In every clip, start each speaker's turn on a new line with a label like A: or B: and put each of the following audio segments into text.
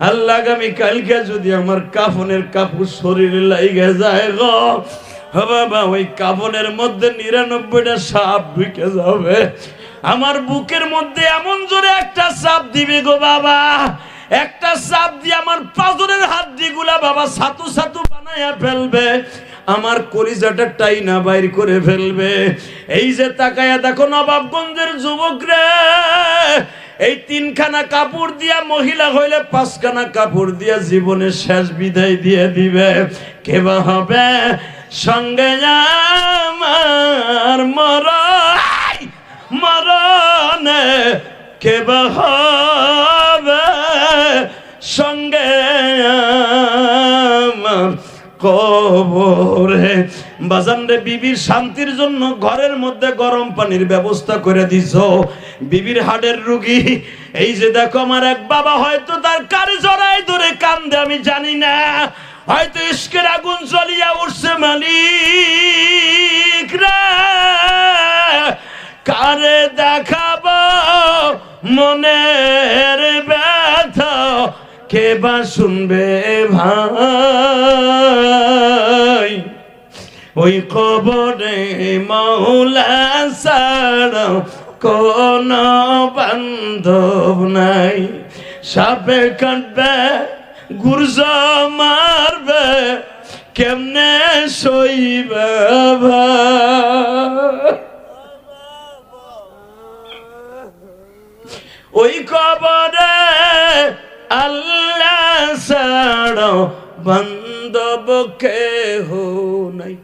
A: আল্লাহ আগামী কালকে যদি আমার কাফনের কাপড় শরীরে লাইগে যায় গো ও বাবা, ওই কাফনের মধ্যে নিরানব্বইটা সাপ ঢুকে যাবে। আমার বুকের মধ্যে এমন জোরে একটা সাপ দিবে গো বাবা। একটা সাপ দিয়ে আমার পাজরের হাড্ডি গুলা বাবা সাতু সাতু বানাইয়া ফেলবে। আমার কলিজাটা টাইনা বাইর করে ফেলবে। এই যে তাকায়া দেখো নবাবগঞ্জের যুবক রে এই তিনখানা কাপড় দিয়া মহিলা হইলে, পাঁচখানা কাপড় দিয়া জীবনের শেষ বিদায় দিয়ে দিবে। কেবা হবে? সঙ্গে আমার মর মরণে কেবা হবে? সঙ্গে আমার কবরে। বাজান রে বিবির শান্তির জন্য ঘরের মধ্যে গরম পানির ব্যবস্থা করে দিছ। বিবির হাড়ের রুগী, এই যে দেখো আমার এক বাবা, হয়তো তার কারে জড়াই ধরে কান্দে, আমি জানি না। হয়তো ইস্কের আগুন জ্বলিয়া উঠছে, মালিক কারে দেখাবো মনের ব্যথা? কে বা শুনবে ভাই? ওই কবরে মৌলা সারা কোন বান্ধব নাই। সাপে কাটবে গুর্জ মারবে, কেমনে সইবে ওই কবরে আল্লাহ ছাড়ো বান্ধব কেহ নাই।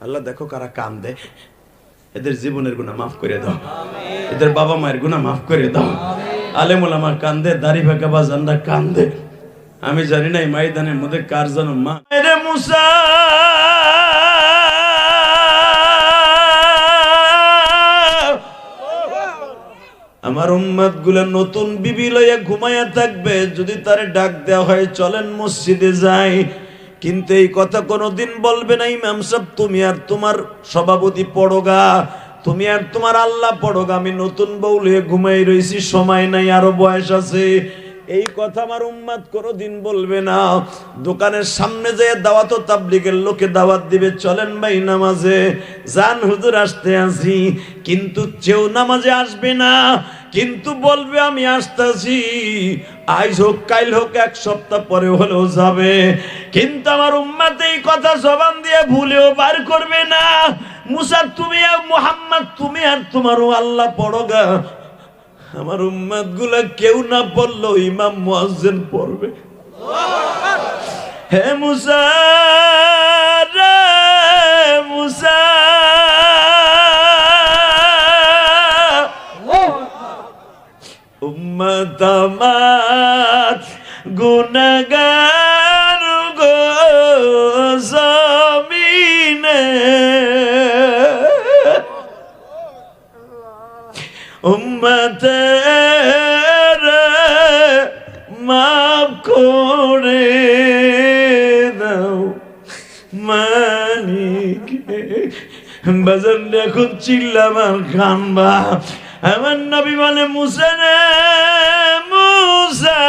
A: আল্লাহ দেখো কারা কান্দে। এদের জীবনের গুণা মাফ করে দাও। এদের বাবা মায়ের গুণা মাফ করে দাও। আলেমুল আমার কান্দে দাড়ি ফাঁকা বাজানরা কান্দে। আমি জানি না এই ময়দানের মধ্যে কার যেন মা। মুসা! আমার উম্মাদ নতুন বিবি লইয়া ঘুমাইয়া থাকবে, যদি তারে ডাক দেওয়া হয়, চলেন মসজিদে যাই। কিন্তু এই কথা কোনোদিন বলবে না ইমাম সাহেব, তুমি আর তোমার সভাপতি পড়োগা, তুমি আর তোমার আল্লাহ পড়োগা, আমি নতুন বউ লইয়া ঘুমাই রইছি, সময় নাই, আরও বয়স আছে। এই কথা আমার উম্মাদ কোনোদিন বলবে না। দোকানের সামনে যে দাওয়াত ও তাবলিগের লোকে দাওয়াত দিবে, চলেন ভাই নামাজে। জান হুজুর, আসতে আসি। কিন্তু কেউ নামাজে আসবে না, কিন্তু বলবে আমি আসতেছি। আজ হোক কাইল হোক, এক সপ্তাহ পরে হলেও যাবে। কিন্তু আমার উম্মাদ এই কথা জবান দিয়ে ভুলেও বার করবে না। মুসা, তুমি আর মোহাম্মদ, তুমি আর তোমারও আল্লাহ পড়োগা আমার উম্মাদগুলা কেউ না পড়ল ইমাম মুয়াজ্জিন পড়বে। হে মুসা মুসা। উম্মত আমার গো। উম্মতের মাফ করে দাও মালিক বাজার এখন চিল্লামার খানবা আমার নবী বলে, মুসা মুসা।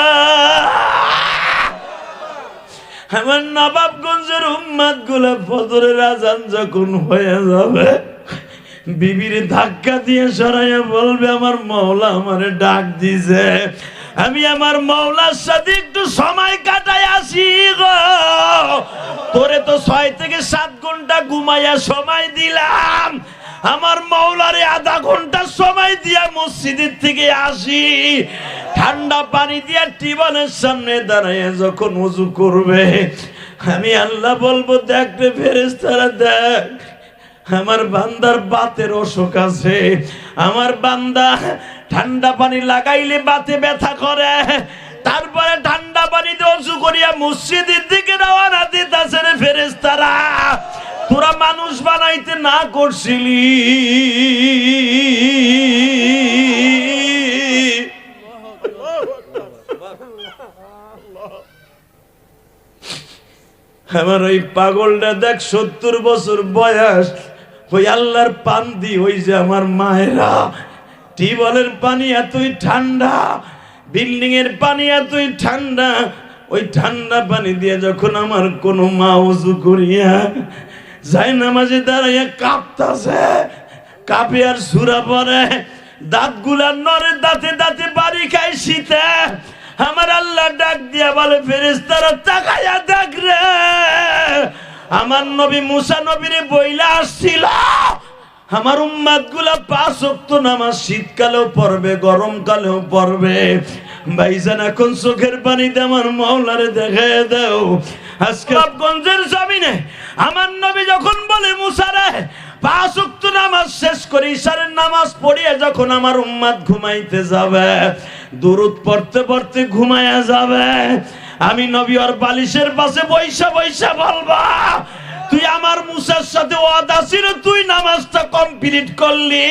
A: আমার নবাবগঞ্জের উম্মাদগুলা ফজরের আজান যখন হয়ে যাবে বিবির ধাক্কা দিয়ে সরাইয়া বলবে, আমার মৌলা আমারে ডাক দিছে। আমি আমার মৌলার সাথে একটু সময় কাটাই আসি গো। তোরে তো ছয় থেকে সাত ঘণ্টা ঘুমাইয়া সময় দিলাম। আমার মৌলারে আধা ঘণ্টা সময় দিয়া মসজিদের থেকে আসি। ঠান্ডা পানি দিয়া টিবনের সামনে দাঁড়ায় যখন উজু করবে, আমি আল্লাহ বলব, দেখ রে ফেরেস্তারা দেখ আমার বান্দার বাতের অসুখ আছে। আমার বান্দা ঠান্ডা পানি লাগাইলে বাতে ব্যথা করে। তারপরে ঠান্ডা পানিতে অসু করিয়া মসজিদের দিকে রওনা দিতেছে রে ফেরেস্তারা তোরা মানুষ বানাইতে না করছিলি। আমার ওই পাগলটা দেখ, সত্তর বছর বয়স। ওই আল্লাহর পান্দি ওই যে আমার মায়েরা। টিউবওয়েলের পানি এতই ঠান্ডা বিল্ডিং এর পানি এতই ঠান্ডা, ওই ঠান্ডা পানি দিয়ে যখন আমার কোনো মা উজু করিয়া যাই নামাজে দাঁড়াইয়া কাঁপতাছে কাঁপে আর সুরা পরে দাঁতগুলা নরে দাঁতে দাঁতে বাড়ি খাই শীতে। আমার আল্লাহ ডাক দিয়া বলে ফেরেস্তারা তাকাইয়া দেখ রে। আমার নবী মুসা নবীরে বইলা আসছিল। আমার উম্মাদগুলা পাঁচ অক্ত নামাজ শীতকালেও পড়বে, গরমকালেও পড়বে। ভাইজান, এখন চোখের পানিতে আমার মহলারে দেখে দাও। আজকে গঞ্জের জমিনে আমার নবী যখন বলে, মুসারে, পাঁচ উক্ত নামাজ শেষ করে ইশারের নামাজ পড়িয়ে যখন আমার উম্মাদ ঘুমাইতে যাবে দূরত পড়তে পড়তে ঘুমায়া যাবে আমি নবী আর বালিশের পাশে বৈশা বৈশা বলবা, তুই আমার মুসার সাথে ওয়াদা ছিল, তুই নামাজটা কমপ্লিট করলি।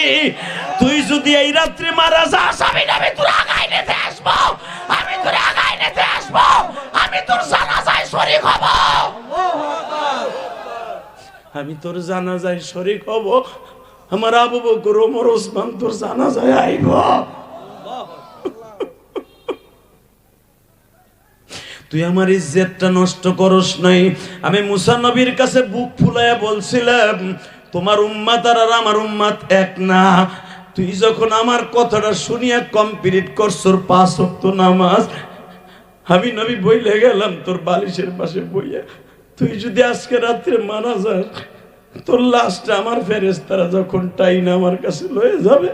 A: তুই যদি এই রাত্রে মারা যাস, আমি নবী তোর আগাই নিতে আসব, আমি তোর আগাই নিতে আসব, আমি তোর জানাজায় শরীক হব। আমি তোর জানাজায় শরীক হব, আমার আবু বকর, ওমর, ওসমান তোর জানাজায় আইব। তুই আমার ইজ্জতটা নষ্ট করস নাই। আমি মুসা নবীর কাছে বুক ফুলাইয়া বলছিলাম, তোমার উম্মাত আর আমার উম্মাত এক না। তুই যখন আমার কথাটা শুনিয়া কমপ্লিট করছর পাঁচ ওয়াক্ত নামাজ, আমি নবী বইলে গেলাম, তোর বালিশের পাশে বইয়া। তুই যদি আজকে রাত্রে মারা যাস, তোর লাশটা আমার ফেরেস্তারা যখন টাইন আমার কাছে লয়ে যাবে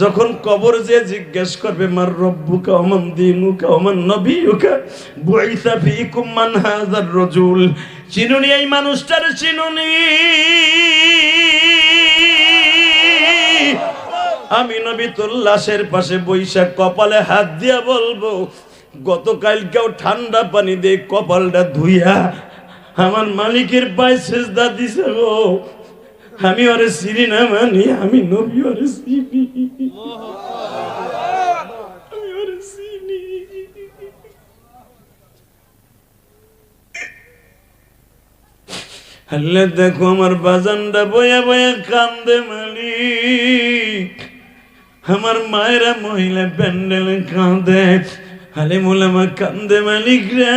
A: যখন কবর যে জিজ্ঞেস করবে, মার রব্বুকা ওমান দিনুকা ওমান নবিয়ুকা বুইসা ফিকুম মান হাযার রাজুল। চিনুনি, এই মানুষটার চিনুনি। আমি নবী তোর লাশের পাশে বৈশাখ কপালে হাত দিয়া বলব গতকাল কেউ ঠান্ডা পানি দিয়ে কপালটা ধুইয়া আমার মালিকের পায়ে সেজদা দিছে গো। আমি ওরে চিনি না মানি আমি নবী ওরে চিনি। আল্লাহ দেখো আমার বাজানটা বয়া বয়া কান্দে মালিক। আমার মায়েরা মহিলা প্যান্ডেলে কাঁদে। হালিমুলামা কান্দে মালিক রে।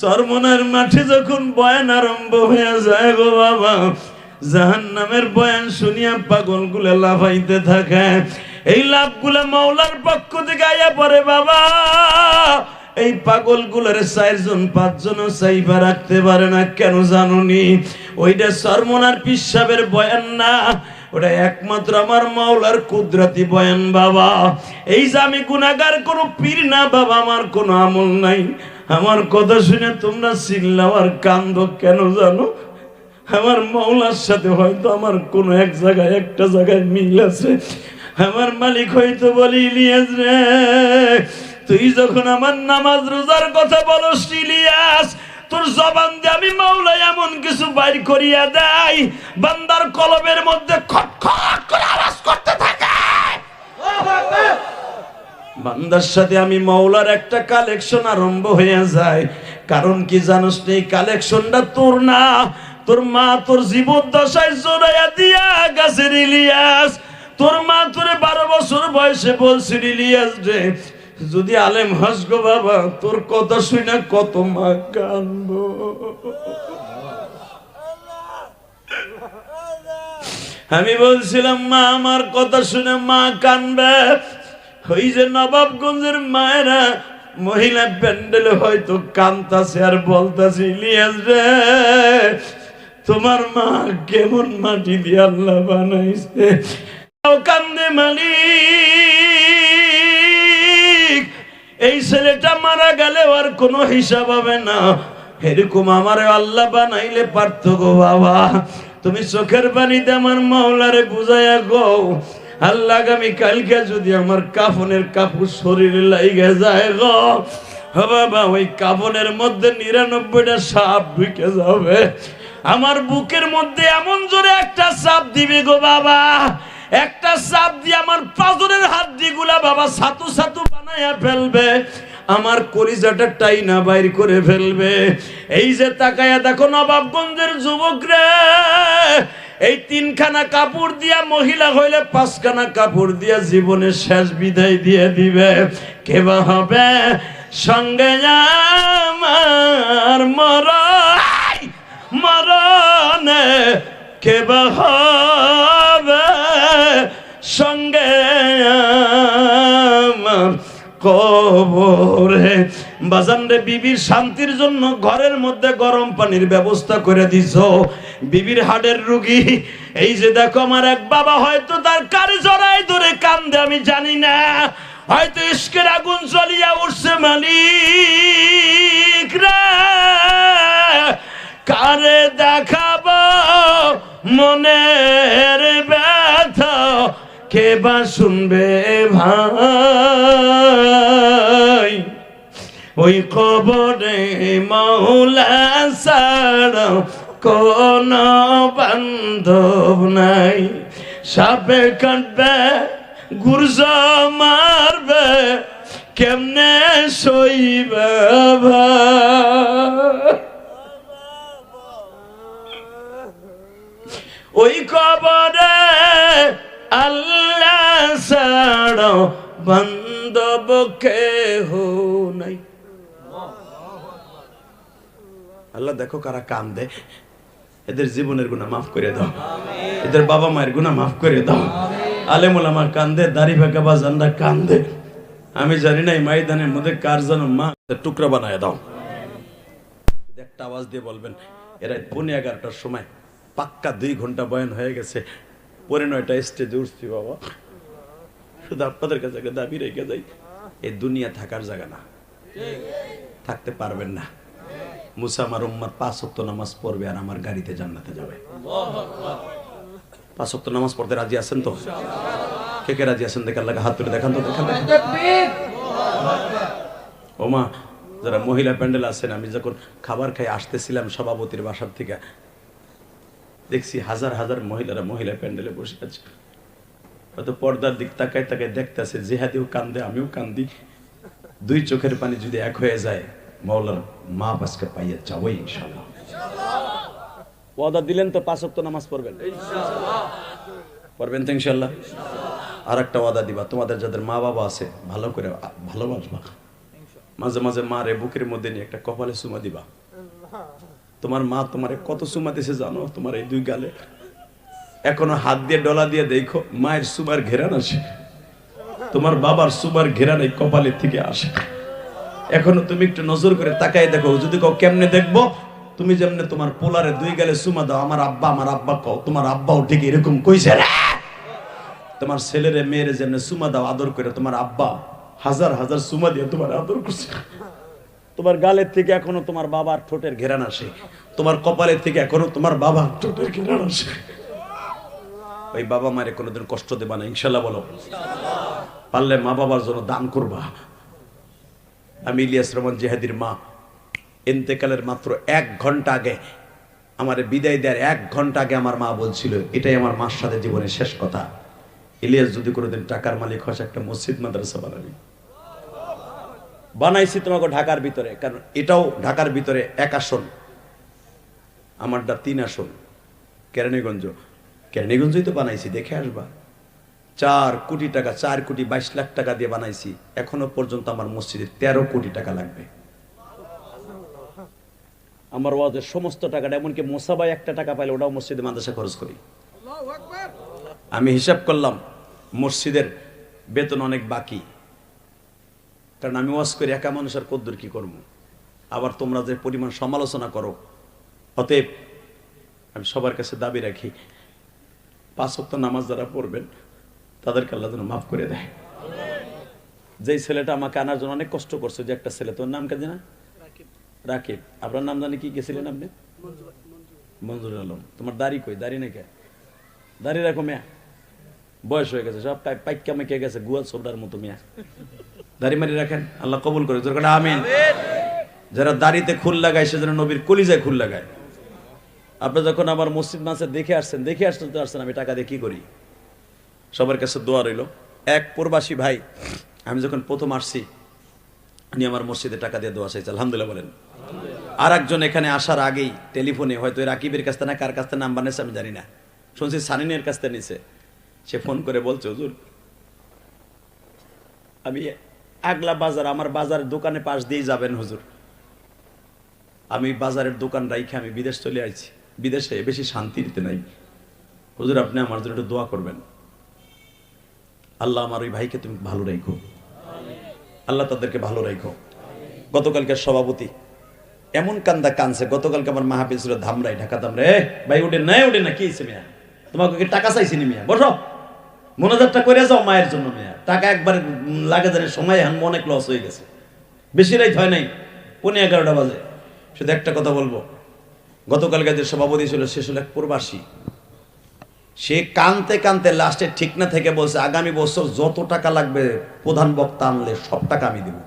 A: সরমনার মাঠে যখন বয়ান আরম্ভ হয়ে যায় গো বাবা বয়ান শুনিয়া লাফাইতে থাকে। এই পক্ষ থেকে আয়া পরে বাবা। এই পাগলগুলার চারজন পাঁচজন রাখতে পারে না, কেন জানুনি? ওইটা সরমনার পিসাবের বয়ান না। ওটা একমাত্র আমার মাওলার কুদরতি বয়ান, বাবা। এই যে আমি গুনাগার কোনো পীর না, বাবা, আমার কোনো আমল নাই। আমার কথা শুনে তোমরা চিল্লাও আর কান্দ কেন জানো? আমার মাওলার সাথে হয়তো আমার কোনো এক জায়গায়, একটা জায়গায় মিল আছে। আমার মালিক হয়তো বলি, ইলিয়াস রে, তুই যখন আমার নামাজ রোজার কথা বলস, ইলিয়াস, তোর জবান দিয়ে আমি মাওলা এমন কিছু বাইর করিয়া দেয় বান্দার কলবের মধ্যে খটখট করে আওয়াজ করতে থাকে। বান্দার সাথে আমি মৌলার একটা কালেকশন আরম্ভ হয়ে যায়। কারণ কি জানোস এই কালেকশনটা তোর না তোর মা তোর জীবদ্দশায় জোড়াইয়া দিয়া গাছের ইলিয়াস। তোর মা তোরে বারো বছর বয়সে বলছিল ইলিয়াস রে, যদি আলেম হাস গো বাবা, তোর কথা শুনে কত মা কানবো আমি বলছিলাম, মা, আমার কথা শুনে মা কানবে ওই যে নবাবগঞ্জের মায়েরা মহিলা প্যান্ডেলে হয়তো কান্তাছে আর বলতাছে, ইলিয়াস রে তোমার মা কেমন মাটি দিয়ে আল্লাহ বানাইছে? কান্দে এই ছেলেটা মারা গেলে আর কোনো হিসাব হবে না। এরকম আমার আল্লাহ বানাইলে পারত গো বাবা। তুমি চোখের পানিতে আমার মাওলারে বুঝাইয়া গো আল্লাহ আগামী কালকে যদি আমার কাফনের কাপড় শরীরে লাইগে যায় গো হ বাবা, ওই কাফনের মধ্যে নিরানব্বইটা সাপ ঢুকে যাবে। আমার বুকের মধ্যে এমন জোরে একটা চাপ দিবে গো বাবা। একটা চাপ দিয়ে আমার পাজরের হাতগুলা বাবা সাতু সাতু বানাইয়া ফেলবে। আমার কলিজাটা টাইনা বাইর করে ফেলবে। এই যে তাকায়া দেখো নবাবগঞ্জের যুবক রে এই তিনখানা কাপড় দিয়া মহিলা হইলে পাঁচখানা কাপড় দিয়া জীবনের শেষ বিদায় দিয়ে দিবে। কেবা হবে? সঙ্গে আমার মর মরণে কেবা হবে সঙ্গে কবরে। বাজান রে বিবির শান্তির জন্য ঘরের মধ্যে গরম পানির ব্যবস্থা করে দিছ। বিবির হাড়ের রুগী, এই যে দেখো আমার এক বাবা, হয়তো তার কারে জড়াই ধরে কান্দে, আমি জানি না। হয়তো ইস্কের আগুন জ্বলিয়া উঠছে মালিক রে। কারে দেখাবো মনের ব্যথা? কে বা শুনবে ভাই? ওই কবরে মৌলা ছাড়া কোন বান্ধব নাই। সাপে কাটবে, গুর্জ মারবে, কেমনে সইবে ভাই? ওই কবরে আল্লাহ ছাড়ো বান্ধব কেহ নাই। আল্লাহ দেখো কারা কান্দে। এদের জীবনের গুণা মাফ করে দাও। এদের বাবা মায়ের গুণা মাফ করে দাও। আলেমুল আমার কান্দে, দাড়ি ফাঁকা বাজানরা কান্দে। আমি জানি না এই ময়দানের মধ্যে কার যেন মা টুকরা বানায় দাও। একটা আওয়াজ দিয়ে বলবেন, এরা পৌনে এগারোটার সময় পাক্কা দুই ঘণ্টা বয়ান হয়ে গেছে। পরে নয়টা স্টেজে উঠছি বাবা। শুধু আপনাদের কাছে দাবি রেখে যাই, এই দুনিয়া থাকার জায়গা না। থাকতে পারবেন না। মুসা আমার উম্মার পাঁচ নামাজ পড়বে আর আমার গাড়িতে জান্নাতে যাবে। পাঁচ নামাজ পড়তে রাজি আছেন তো? কে কে রাজি আছেন দেখে আল্লাহকে হাত তুলে দেখান তো, দেখান। ওমা, যারা মহিলা প্যান্ডেল আছেন, আমি যখন খাবার খাই, আসতেছিলাম সভাপতির বাসার থেকে। দেখছি হাজার হাজার মহিলারা মহিলা প্যান্ডেলে বসে আছে। হয়তো পর্দার দিক তাকায় তাকায় দেখতেছে জেহাদিও কান্দে আমিও কান্দি। দুই চোখের পানি যদি এক হয়ে যায় মৌলার মা বাসকে পাইয়া যাব ইনশাল্লাহ ওয়াদা দিলেন তো পাঁচ ওয়াক্ত নামাজ পড়বেন। পড়বেন তো ইনশাল্লাহ আর একটা ওয়াদা দিবা তোমাদের যাদের মা বাবা আছে ভালো করে ভালোবাসবা। মাঝে মাঝে মা রে বুকের মধ্যে নিয়ে একটা কপালে সুমা দিবা। তোমার মা তোমারে কত চুমা দিছে জানো? তোমার এই দুই গালে। এখনও হাত দিয়ে, ডলা দিয়ে দেখো, মায়ের সুমার ঘেরান আসে। তোমার বাবার সুমার ঘেরান এই কপালের থেকে আসে। এখনও তুমি একটু নজর করে তাকাই দেখো, যদি কও কেমনে দেখব? তুমি যেমনে তোমার পোলারে দুই গালে সুমা দাও, আমার আব্বা আমার আব্বা কও, তোমার আব্বাও ঠিক এরকম কইছে রে। তোমার ছেলেরে, মেয়েরে যেমনে সুমা দাও, আদর করে তোমার আব্বা হাজার হাজার সুমা দিয়ে তোমার আদর করছে। তোমার গালের থেকে এখনও তোমার বাবার ঠোঁটের ঘেরান আসে। তোমার কপালের থেকে এখনও তোমার বাবার ঠোঁটের ঘেরান আসে। ওই বাবা মায়ের কোনোদিন কষ্ট দেবা না, ইনশাল্লাহ বলো। পারলে মা বাবার জন্য দান করবা। আমি ইলিয়াস রহমান জেহাদির মা। এন্তেকালের মাত্র এক ঘণ্টা আগে, আমার বিদায় দেওয়ার এক ঘণ্টা আগে আমার মা বলছিল, এটাই আমার মার সাথে জীবনের শেষ কথা। ইলিয়াস, যদি কোনোদিন টাকার মালিক হয় একটা মসজিদ, মাদ্রাসা বানাবি। বানাইছি তোমাকে ঢাকার ভিতরে কারণ এটাও ঢাকার ভিতরে এক আসন। আমারটা তিন আসন। কেরানীগঞ্জ কেরানীগঞ্জই তো বানাইছি দেখে আসবা। চার কোটি টাকা চার কোটি বাইশ লাখ টাকা দিয়ে বানাইছি। এখনও পর্যন্ত আমার মসজিদে তেরো কোটি টাকা লাগবে। আমার ওয়াজের সমস্ত টাকাটা এমনকি মোসাবাই একটা টাকা পাইলে ওটাও মসজিদে মাদ্রাসা খরচ করি। আমি হিসাব করলাম মসজিদের বেতন অনেক বাকি। কারণ আমি ওয়াজ করি, একা মানুষের কদ্দুর কি করব? আবার তোমরা যে পরিমাণ সমালোচনা করো। অতএব আমি সবার কাছে দাবি রাখি, পাঁচ সপ্তাহ নামাজ যারা পড়বেন, তাদেরকে আল্লাহ যেন মাফ করে দেয়। যেই ছেলেটা আমাকে আনার জন্য অনেক কষ্ট করছে, যে একটা ছেলে, তোর নাম কে জানা? রাকিব। আপনার নাম জানি কি গেছিলেন আপনি? মঞ্জুর আলম। তোমার দাড়ি কই? দাড়ি নাকি? দাড়ি রাখো মেয়া। বয়স হয়ে গেছে, সব পাইকা মেকে গেছে, গুয়াল সোবরার মতো মেয়া। দাড়ি মারি রাখেন, আল্লাহ কবুল করে, জোর করে আমিন। যারা দাড়িতে খুল লাগায় সে যেন নবীর কলিজায় খুল লাগায়। আপনি যখন আমার মসজিদ মাসে দেখে আসছেন দেখে আসছেন তো আসছেন, আমি টাকা দিয়ে কি করি? সবার কাছে দোয়া রইল। এক প্রবাসী ভাই, আমি যখন প্রথম আসছি, উনি আমার মসজিদে টাকা দিয়ে দোয়া চাইছে, আলহামদুলিল্লাহ বলেন। আর একজন এখানে আসার আগেই টেলিফোনে, হয়তো রাকিবের কাছ থেকে না, কার কাছ থেকে নাম্বার নিয়েছে আমি জানি না।
B: শুনছি সানিনের কাছ থেকে নিছে সে ফোন করে বলছে, হুজুর, আমি আগলা বাজার, আমার বাজারের দোকানে পাশ দিয়ে যাবেন হুজুর। আমি বাজারের দোকান রাইখে আমি বিদেশ চলে আইছি। বিদেশে বেশি শান্তিতে নাই। হুজুর, আপনি আমার জন্য একটু দোয়া করবেন। আল্লাহ আমার ওই ভাইকে তুমি ভালো রাখো আল্লাহ তাদেরকে ভালো রাখো গতকালকে সভাপতি এমন কান্দা কানছে, গতকালকে আমার মাহাপিল ধামরাই, ঢাকা ধামরাই। এ, ভাই উঠে নাই উঠে না, কি মিয়া? তোমাকে টাকা চাইছি নি মিয়া? বসো। মনোজারটা করে যাও মায়ের জন্য মিয়া। টাকা একবার লাগে জানে, সময় এখন অনেক লস হয়ে গেছে। বেশি রাইত হয় নাই পনেরো এগারোটা বাজে। শুধু একটা কথা বলব। গতকালকে যে সভাপতি ছিল, সে ছিল এক প্রবাসী। সে কানতে কানতে লাস্টে ঠিক না থেকে বলছে, আগামী বছর যত টাকা লাগবে, প্রধান বক্তা আনলে সব টাকা আমি দেব।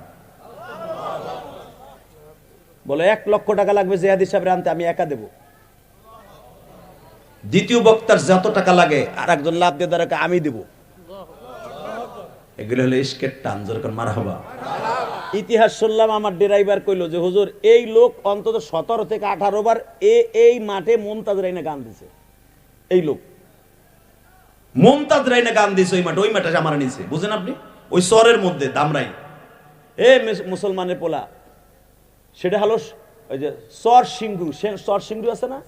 B: বলে, এক লক্ষ টাকা লাগবে জেহাদ হিসাবে আনতে, আমি একা দেব। দ্বিতীয় বক্তার যত টাকা লাগে আর একজন লাভ দিয়ে দ্বারা আমি দেব। এগুলো হলো ইস্কের টান যেরকম মার হবা ইতিহাস শুনলাম আমার ড্রাইভার কইলো যে, হুজুর, এই লোক অন্তত সতেরো থেকে আঠারো বার এ, এই মাঠে মমতাজ রাইনা গান দিছে। এই লোক। মমতাজ রাইনা গান দিছে ওই মাঠে ওই মাঠে আমার নিছে। বুঝেন আপনি? ওই শহরের মধ্যে, দামরাই। এ মুসলমানের পোলা, সেটা হলো ওই যে সিংরু সে- চর সিংরু আছে না?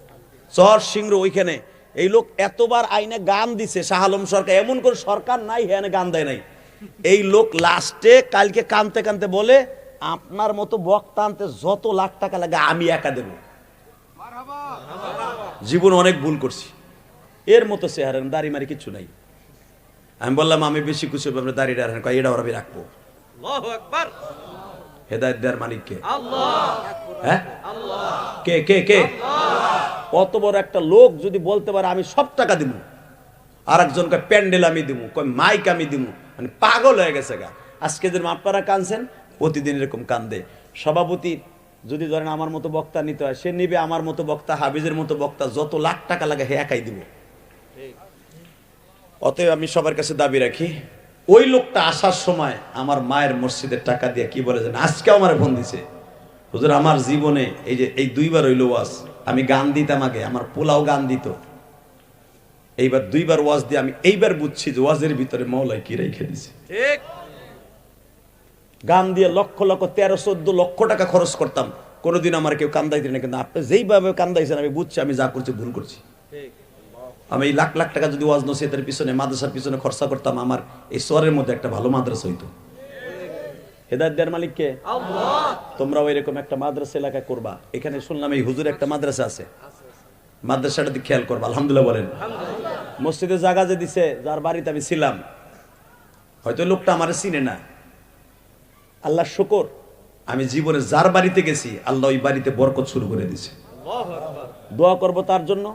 B: চর সিংরু ওইখানে। এই লোক এতবার আইনে গান দিছে, শাহ আলম সরকার। এমন করে সরকার নাই হ্যাঁ গান দেয় নাই। এই লোক লাস্টে কালকে কানতে কানতে বলে, আপনার মতো বক্তা আনতে যত লাখ টাকা লাগে, আমি একা দেব। জীবন অনেক ভুল করছি। এর মতো চেহারা, দাড়ি মারি কিছু নাই। আমি বললাম, আমি বেশি খুশি হব দাড়িটা রাখেন এটা ওরা রাখব। হেদায়ত দেওয়ার মালিক কে হ্যাঁ? কে কে কে? অত বড় একটা লোক যদি বলতে পারে আমি সব টাকা দিব আর একজনকে প্যান্ডেল আমি দিব কয় মাইক আমি দিব মানে পাগল হয়ে গেছে গা। আজকে যেরকম আপনারা কানছেন প্রতিদিন এরকম কান্দে। সভাপতি যদি ধরেন আমার মতো বক্তা নিতে হয় সে নিবে আমার মতো বক্তা হাবিজের মতো বক্তা যত লাখ টাকা লাগে হে একাই দিব। অতএব আমি সবার কাছে দাবি রাখি ওই লোকটা আসার সময় আমার মায়ের মসজিদের টাকা দিয়ে কি বলে যেন আজকেও আমার ফোন দিছে। হুজুর আমার জীবনে এই যে এই দুইবার হইল ওয়াজ। আমি গান দিতাম আগে আমার পোলাও গান দিত। এইবার দুইবার ওয়াজ দিয়ে আমি এইবার বুঝছি যে ওয়াজের ভিতরে মৌলাই কি রেখে দিছে। গান দিয়ে লক্ষ লক্ষ তেরো চোদ্দ লক্ষ টাকা খরচ করতাম। কোনোদিন আমার কেউ কান্দাইতে না কিন্তু আপনি যেইভাবে কান্দাইছেন আমি বুঝছি আমি যা করছি ভুল করছি। আমি এই লাখ লাখ টাকা যদি ওয়াজ নসিহতের পিছনে মাদ্রাসার পিছনে খরচা করতাম আমার এই শহরের মধ্যে একটা ভালো মাদ্রাসা হইতো। হেদায়ত দেয়ার মালিক কে? তোমরাও এরকম একটা মাদ্রাসা করবা। এখানে শুনলাম এই হুজুর একটা মাদ্রাসা আছে। মাদ্রাসাটা খেয়াল করবা আলহামদুলিল্লাহ বলেন। মসজিদে জায়গা যে দিছে যার বাড়িতে আমি ছিলাম হয়তো লোকটা আমার চিনে না। আল্লাহ শুকর আমি জীবনে যার বাড়িতে গেছি আল্লাহ ওই বাড়িতে বরকত শুরু করে দিছে। দোয়া করব তার জন্য।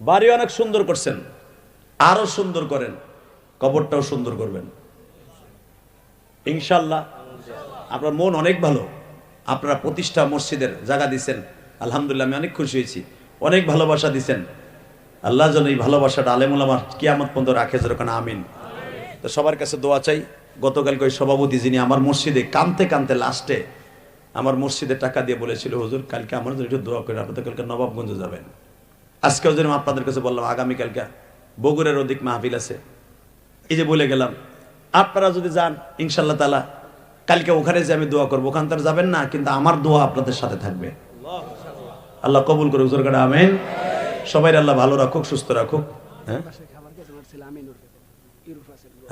B: বাড়ি অনেক সুন্দর করছেন, আরও সুন্দর করেন, কবরটাও সুন্দর করবেন। ইনশাল্লাহ, আপনার মন অনেক ভালো। আপনারা প্রতিষ্ঠা মসজিদের জায়গা দিচ্ছেন আলহামদুলিল্লাহ, আমি অনেক খুশি হয়েছি। অনেক ভালোবাসা দিচ্ছেন আল্লাহ যেন এই ভালোবাসাটা আলেমুল আমার কিয়ামত পর্যন্ত রাখে, যেরকম আমিন। তো সবার কাছে দোয়া চাই, গতকালকে ওই সভাপতি যিনি আমার মসজিদে কানতে কানতে লাস্টে আমার মসজিদে টাকা দিয়ে বলেছিল, হুজুর, কালকে আমার জন্য একটু দোয়া করে আপনাদের কালকে নবাবগঞ্জে যাবেন। আজকেও যেরকম আপনাদের কাছে বললাম, আগামীকালকে বগুড়ের অধিক মাহফিল আছে। এই যে বলে গেলাম, আপনারা যদি যান ইনশাল্লাহ তালা কালকে ওখানে যে আমি দোয়া করব, ওখান তার যাবেন না, কিন্তু আমার দোয়া আপনাদের সাথে থাকবে। আল্লাহ কবুল করে হুজুর কাটা আমেন। সবাই আল্লাহ ভালো রাখুক, সুস্থ রাখুক। হ্যাঁ?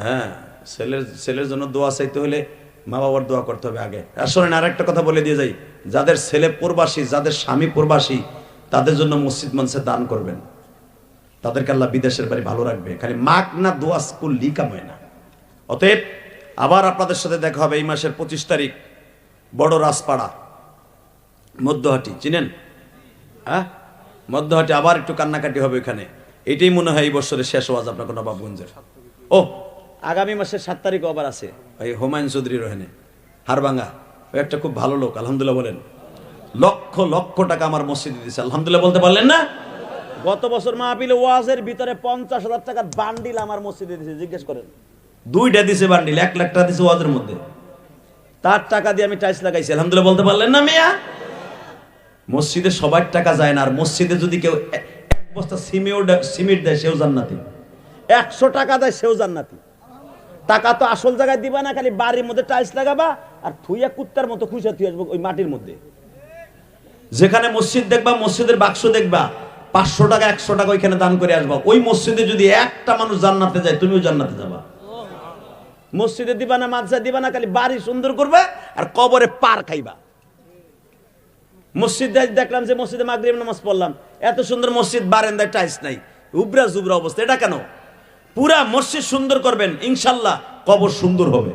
B: হ্যাঁ ছেলের ছেলের জন্য দোয়া চাইতে হলে মা বাবার দোয়া করতে হবে আগে। আর শোনেন আর একটা কথা বলে দিয়ে যাই। যাদের ছেলে প্রবাসী, যাদের স্বামী প্রবাসী তাদের জন্য মসজিদ মঞ্চে দান করবেন। তাদেরকে আল্লাহ বিদেশের বাড়ি ভালো রাখবে। খালি মাক না দোয়া স্কুল লিকাম হয় না। অতএব আবার আপনাদের সাথে দেখা হবে এই মাসের পঁচিশ তারিখ, বড় রাজপাড়া, মধ্যহাটি। চিনেন? হ্যাঁ? মধ্যহাটি আবার একটু কান্নাকাটি হবে এখানে এটাই মনে হয় এই বছরের শেষ ওয়াজ আপনাকে নবাবগঞ্জের ও, আগামী মাসের সাত তারিখ আবার আছে। ওই হুমায়ুন চৌধুরী রোহেনে। হারবাঙ্গা ওই একটা খুব ভালো লোক, আলহামদুলিল্লাহ বলেন। লক্ষ লক্ষ টাকা আমার মসজিদে দিয়েছে। আলহামদুলিল্লাহ বলতে পারলেন না? গত বছর মাহফিল ওয়াজের ভিতরে পঞ্চাশ হাজার টাকার বান্ডিল আমার মসজিদে দিয়েছে জিজ্ঞেস করেন। দুইটা দিছে বান্ডিল এক লাখ টাকা দিছে ওয়াজের মধ্যে। তার টাকা দিয়ে আমি টাইলস লাগাইছি আলহামদুলিল্লাহ বলতে পারলেন না মিয়া? মসজিদে সবার টাকা যায় না আর মসজিদে যদি কেউ এক- বস্তা সিমেও সিমেন্ট দেয় সেও জান্নাতি। একশো টাকা দেয় সেও জান্নাতি। টাকা তো আসল জায়গায় দিবা না খালি বাড়ির মধ্যে টাইলস লাগাবা আর থুইয়া কুত্তার মতো খুঁজে থুই আসব ওই মাটির মধ্যে। যেখানে মসজিদ দেখবা, মসজিদের বাক্স দেখবা, পাঁচশো টাকা, একশো টাকা ওইখানে দান করে আসবা। ওই মসজিদে যদি একটা মানুষ জান্নাতে যায়, তুমিও জান্নাতে যাবা। মসজিদে দিবা না মাদ্রাসা না, খালি বাড়ি সুন্দর করবে আর কবরে পার খাইবা। মসজিদ দেখলাম যে মসজিদে মাগরিব নামাজ পড়লাম। এত সুন্দর মসজিদ, বারেন্দায় টাইস নাই। উবরা জুবরা অবস্থা। এটা কেন? পুরা মসজিদ সুন্দর করবেন, ইনশাল্লাহ কবর সুন্দর হবে।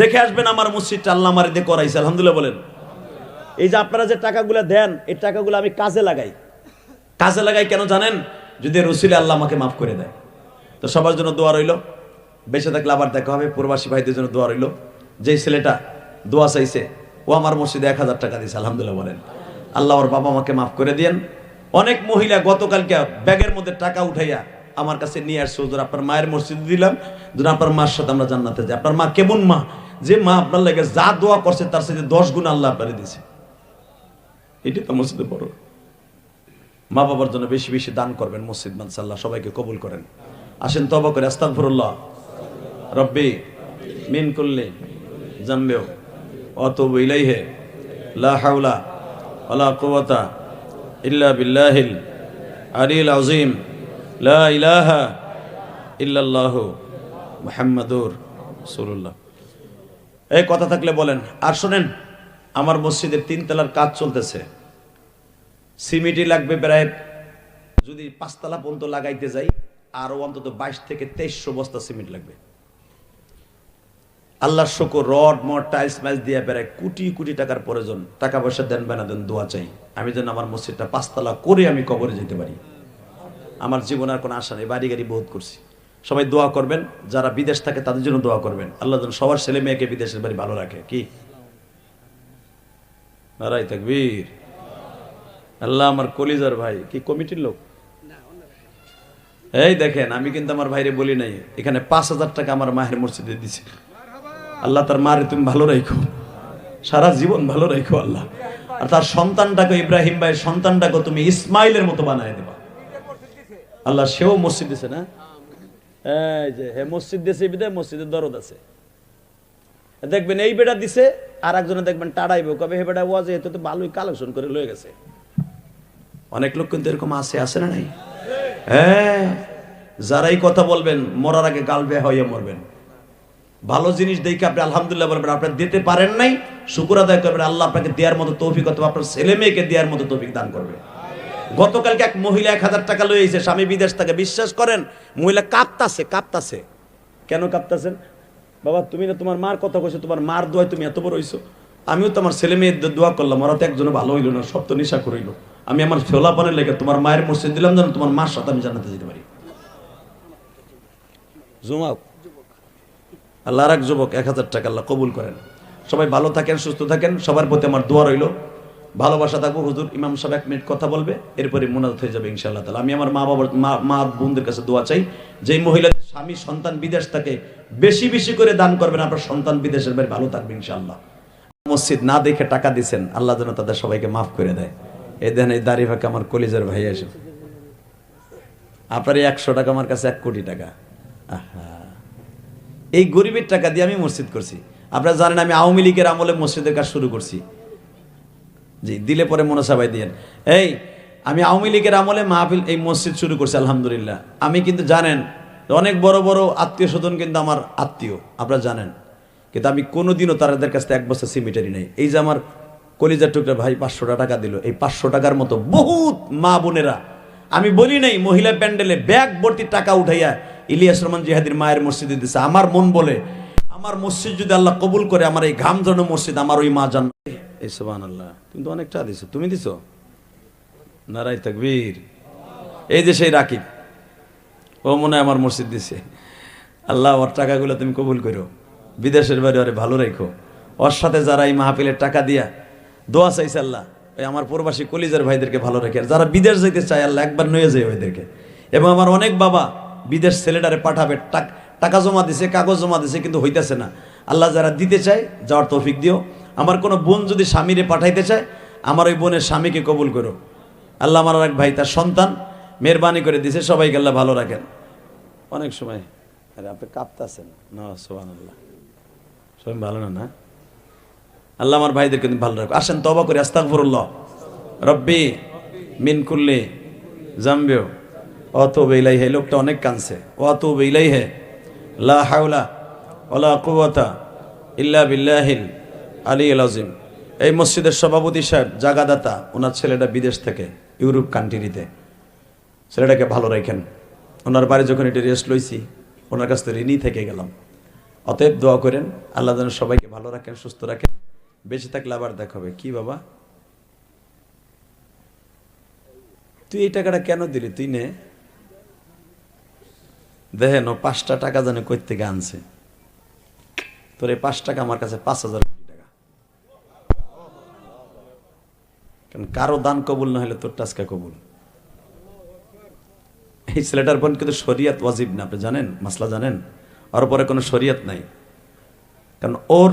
B: দেখে আসবেন আমার মসজিদটা আল্লাহ আমার দিয়ে করাইছে, আলহামদুলিল্লাহ বলেন। এই যে আপনারা যে টাকাগুলো দেন, এই টাকাগুলো আমি কাজে লাগাই। কাজে লাগাই কেন জানেন? যদি রসুলে আল্লাহ আমাকে মাফ করে দেয়। তো সবার জন্য দোয়া রইল। বেঁচে থাকলে আবার দেখা হবে, প্রবাসী ভাইদের জন্য দোয়া রইল। যেই ছেলেটা দোয়া চাইছে, ও আমার মসজিদে এক হাজার টাকা দিয়েছে, আলহামদুলিল্লাহ বলেন। আল্লাহ ওর বাবা আমাকে মাফ করে দিয়েন। অনেক মহিলা গতকালকে ব্যাগের মধ্যে টাকা উঠাইয়া আমার কাছে নিয়ে আসছে, হুজুর, আপনার মায়ের মসজিদে দিলাম। ধরুন আপনার মার সাথে আমরা জান্নাতে যাই। আপনার মা কেমন মা? যে মা আপনার লাগে যা দোয়া করছে, তার সাথে দশ গুণ আল্লাহ আপনারে দিয়েছে। এটি তো মসজিদে বড়। মা বাবার জন্য বেশি বেশি দান করবেন মসজিদ মানসাল্লাহ সবাইকে কবুল করেন। আসেন তবা করে, আস্তাগফিরুল্লাহ। রব্বি, মিন কুল্লি জাম্বেও অতবু ইলাইহে। লা হাওলা ওয়ালা কুওয়াতা ইল্লা বিল্লাহিল আলিল আযীম। লা ইলাহা ইল্লাল্লাহু মুহাম্মাদুর রাসূলুল্লাহ। এই কথা থাকলে বলেন, আর শোনেন আমার মসজিদের তিন তলার কাজ চলতেছে। সিমিটি লাগবে প্রায়, যদি পাঁচতলা পর্যন্ত লাগাইতে যাই, আরও অন্তত বাইশ থেকে তেইশশো বস্তা সিমেন্ট লাগবে। আল্লাহ শকর, রড মড টাইলস মাইলস দিয়ে প্রায় কোটি কোটি টাকার প্রয়োজন। টাকা পয়সা দেন বেনা দেন দোয়া চাই। আমি যেন আমার মসজিদটা পাঁচতলা করে আমি কবরে যেতে পারি। আমার জীবন আর কোনো আশা নেই, বাড়ি গাড়ি বহুত করছি। সবাই দোয়া করবেন, যারা বিদেশ থাকে তাদের জন্য দোয়া করবেন। আল্লাহ যেন সবার ছেলে মেয়েকে বিদেশের বাড়ি ভালো রাখে। কি? নারাই তাকবীর। আল্লাহ আমার কলিজার ভাই। কি কমিটির লোক? এই দেখেন, আমি কিন্তু আমার ভাইরে বলি নাই, এখানে পাঁচ হাজার টাকা আমার মায়ের মসজিদে দিছে। আল্লাহ তার মারে তুমি ভালো রাখো সারা জীবন ভালো রাখো আল্লাহ। আর তার সন্তানটাকে, ইব্রাহিম ভাই সন্তানটাকে তুমি ইসমাইলের মতো বানায় দেবা। আল্লাহ সেও মসজিদ দিছে না? এই যে, হে মসজিদ দিছে বিদায় মসজিদের দরদ আছে। দেখবেন এই বেটা দিছে আর একজনে দেখবেন টাড়াইবে কবে হে বেটা ওয়াজে তো ভালোই কালেকশন করে লয়ে গেছে। অনেক লোক কিন্তু এরকম আছে আছে না নাই? হ্যাঁ যারাই কথা বলবেন, মরার আগে গাল বেয়া হইয়া মরবেন। ভালো জিনিস দেখে আপনি আলহামদুলিল্লাহ বলবেন, আপনি দিতে পারেন নাই, শুকুর আদায় করবেন, আল্লাহ আপনাকে দেওয়ার মতো তৌফিক অথবা আপনার ছেলে মেয়েকে দেওয়ার মতো তৌফিক দান করবে। গতকালকে এক মহিলা এক হাজার টাকা এসে স্বামী বিদেশ থেকে। বিশ্বাস করেন, মহিলা কাঁপতাছে কাঁপতাছে। কেন কাঁপতাছেন? বাবা, তুমি না তোমার মার কথা কইছো, তোমার মার দোয়ায় তুমি এত বড় হইছো। আমিও তো আমার ছেলে মেয়ের দোয়া করলাম, ওরা তো একজনে ভালো হইল না, সব তো নেশা করিল। আমি আমার ফেলাপানের লেগে তোমার মায়ের মসজিদ দিলাম যেন তোমার মার সাথে আমি জানাতে যেতে পারি। জুমাও আল্লাহ আর এক যুবক, এক হাজার টাকা আল্লাহ কবুল করেন। সবাই ভালো থাকেন, সুস্থ থাকেন, সবার প্রতি আমার দোয়া রইল। ভালোবাসা থাকব হুজুর, ইমাম সাহেব এক মিনিট কথা বলবে, এরপরে মোনাজাত হয়ে যাবে ইনশাআল্লাহ তালা আমি আমার মা বাবার মা, বোনদের কাছে দোয়া চাই, যেই মহিলা স্বামী সন্তান বিদেশ থাকে বেশি বেশি করে দান করবেন, আপনার সন্তান বিদেশের বাড়ি ভালো থাকবে ইনশাআল্লাহ। মসজিদ না দেখে টাকা দিছেন, আল্লাহ যেন তাদের সবাইকে মাফ করে দেয়। এই দেন এই দাড়ি ফাঁকে আমার কলিজার ভাই এসে। আপনার এই একশো টাকা আমার কাছে এক কোটি টাকা। আহা। এই গরিবের টাকা দিয়ে আমি মসজিদ করছি। আপনারা জানেন আমি আওয়ামী লীগের আমলে মসজিদের কাজ শুরু করছি। জি, দিলে পরে মনসাবাই দিয়েন এই, আমি আওয়ামী লীগের আমলে মাহফিল, এই মসজিদ শুরু করছি, আলহামদুলিল্লাহ। আমি কিন্তু জানেন অনেক বড় বড় আত্মীয় স্বজন কিন্তু আমার আত্মীয়, আপনারা জানেন। কিন্তু আমি কোনোদিনও তাদের কাছ থেকে এক বছর সিমিটারি নেই। এই যে আমার কলিজার টুকরা ভাই পাঁচশো টাকা দিল, এই পাঁচশো টাকার মতো বহুত মা বোনেরা। আমি বলি নাই, মহিলা প্যান্ডেলে ব্যাগ ভর্তি টাকা উঠাইয়া ইলিয়াস রহমান জিহাদির মায়ের মসজিদে দিছে। আমার মন বলে, আমার মসজিদ যদি আল্লাহ কবুল করে, আমার এই ঘাম জন মসজিদ, আমার ওই মা জান এই সোবান আল্লাহ তুমি তো অনেকটা দিছো। তুমি দিছো? নারাই তাকবীর। এই যে সেই রাকিব। ও মনে হয় আমার মসজিদ দিছে। আল্লাহ ওর টাকাগুলো তুমি কবুল করো। বিদেশের বাড়ি ওরে ভালো রেখো। ওর সাথে যারা এই মাহফিলের টাকা দিয়া দোয়া চাইছে আল্লাহ, ওই আমার প্রবাসী কলিজার ভাইদেরকে ভালো রেখে। আর যারা বিদেশ যাইতে চায় আল্লাহ, একবার নয়ে যায় ওইদেরকে। এবং আমার অনেক বাবা বিদেশ ছেলেটারে পাঠাবে, টাক- টাকা জমা দিছে, কাগজ জমা দিছে, কিন্তু হইতেছে না। আল্লাহ যারা দিতে চায়, যাওয়ার তৌফিক দিও। আমার কোনো বোন যদি স্বামীরে পাঠাইতে চায়, আমার ওই বোনের স্বামীকে কবুল করো। আল্লাহ আমার এক ভাই, তার সন্তান মেহরবানি করে দিছে, সবাইকে আল্লাহ ভালো রাখেন। অনেক সময়, আরে আপনি কাঁপতাছেন না সোহান আল্লাহ সবাই ভালো না না? আল্লাহ আমার ভাইদেরকে তুমি ভালো রাখো আসেন তবা করে, আস্তাগফিরুল্লাহ। রব্বি মিন কুল্লি জাম্বিও অত বেলাই হে লোকটা অনেক কানছে অত বেলাই হে লা হাওলা ওলা কুওয়াতা ইল্লা বিল্লাহিল আলী আজিম এই মসজিদের সভাপতি সাহেব, জাগাদাতা, ওনার ছেলেটা বিদেশ থেকে, ইউরোপ কান্ট্রিতে ছেলেটাকে ভালো রাখেন। ওনার বাড়ি যখন এটি রেস্ট লইছি, ওনার কাছ থেকে ঋণই থেকে গেলাম। অতএব দোয়া করেন, আল্লাহ যেন সবাইকে ভালো রাখেন, সুস্থ রাখেন। বেঁচে থাকলে আবার দেখা হবে। কি বাবা? তুই এই টাকাটা কেন দিলি? তুই নে। দেখেন, ও পাঁচটা টাকা যেন কই থেকে আনছে। তোর এই পাঁচ টাকা আমার কাছে পাঁচ হাজার কোটি টাকা। কারণ কারও দান কবুল না হলে তোর টাস্কা কবুল। এই ছেলেটার বোন কিন্তু শরিয়াত ওয়াজিব না, আপনি জানেন, মাসলা জানেন ওর পরে কোনো শরিয়াত নাই। কারণ ওর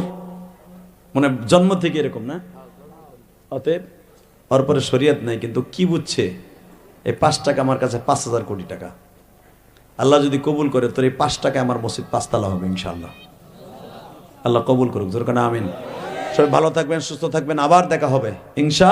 B: মানে জন্ম থেকে এরকম না? অতএব ওর পরে শরিয়াত নাই, কিন্তু কি বুঝছে? এই পাঁচ টাকা আমার কাছে পাঁচ হাজার কোটি টাকা। আল্লাহ যদি কবুল করে, তোর এই পাঁচ টাকা আমার মসজিদ পাঁচতলা হবে, ইনশাআল্লাহ। আল্লাহ কবুল করুক, জোর কানা, আমিন। সবাই ভালো থাকবেন, সুস্থ থাকবেন, আবার দেখা হবে, ইনশা